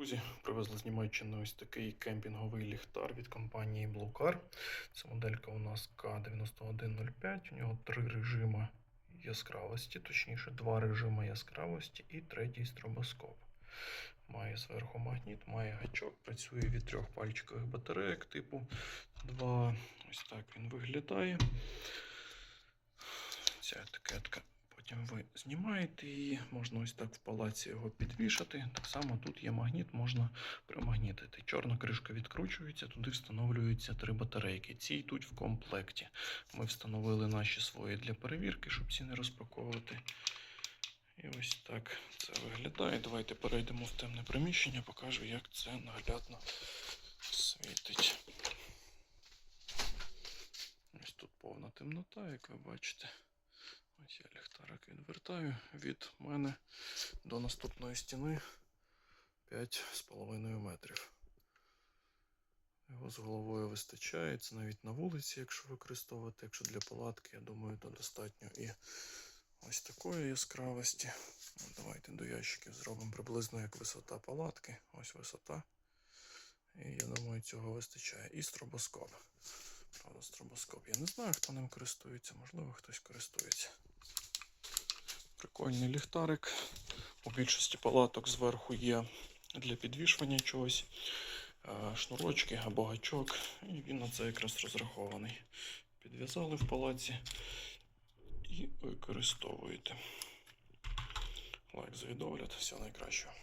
Друзі, привезли з Німеччини ось такий кемпінговий ліхтар від компанії Bluecar. Це моделька у нас К9105. У нього три режими яскравості, точніше, два режими яскравості і третій стробоскоп. Має зверху магніт, має гачок, працює від трьох пальчикових батарейок типу 2. Ось так він виглядає. Ця етикетка Ви знімаєте її, можна ось так в палаці його підвішати. Так само тут є магніт, можна примагнітити. Чорна кришка відкручується, туди встановлюються три батарейки. Ці йдуть в комплекті. Ми встановили наші свої для перевірки, щоб ці не розпаковувати. І ось так це виглядає. Давайте перейдемо в темне приміщення, покажу, як це наглядно світить. Ось тут повна темнота, як ви бачите. Ось я ліхтарик відвертаю від мене до наступної стіни 5,5 метрів. Його з головою вистачає, це навіть на вулиці, якщо використовувати, якщо для палатки, я думаю, то достатньо і ось такої яскравості. Ну, Давайте до ящиків зробимо приблизно як висота палатки. Ось висота. І я думаю, цього вистачає. І стробоскоп. Правда, стробоскоп. Я не знаю, хто ним користується, можливо, хтось користується. Прикольний ліхтарик. У більшості палаток зверху є для підвішування чогось, е, шнурочки або гачок, і він на це якраз розрахований. Підв'язали в палаці і використовуєте. Лайк за відогляд, все найкращого.